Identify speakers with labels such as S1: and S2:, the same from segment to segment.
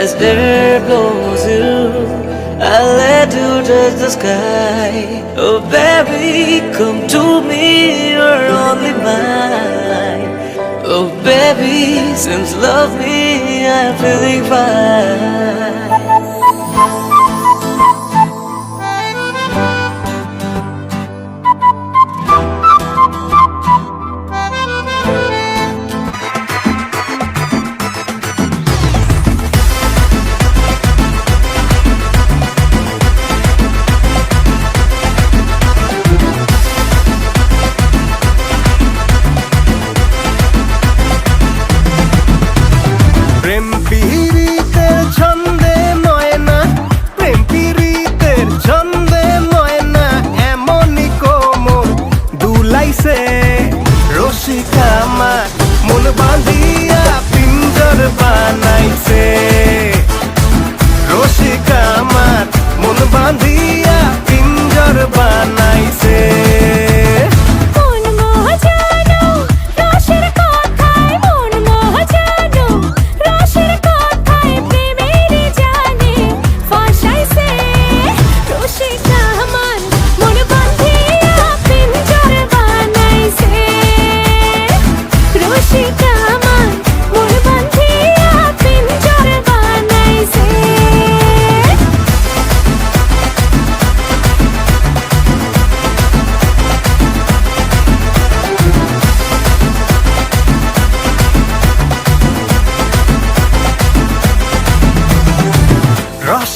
S1: as air blows you. I let you touch the sky. Oh, baby, come to me, you're only mine. Oh, baby, since love me, I'm feeling fine.
S2: আমার মন বাঁধিয়া পিঞ্জর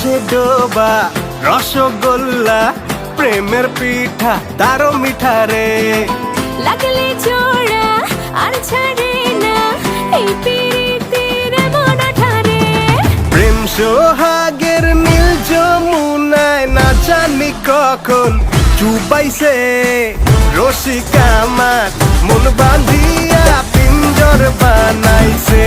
S2: রসে ডোবা রসগোল্লা প্রেমের পিঠা তারও মিঠা রে।
S3: লাগলে জোড়া আর ছাড়ে না এই পিরিতির
S2: প্রেম সোহাগের নীল যমুনায় না জানি কখন? চুপাইছে রসিকা আমার মন বাঁধিয়া পিঞ্জর বানাইছে।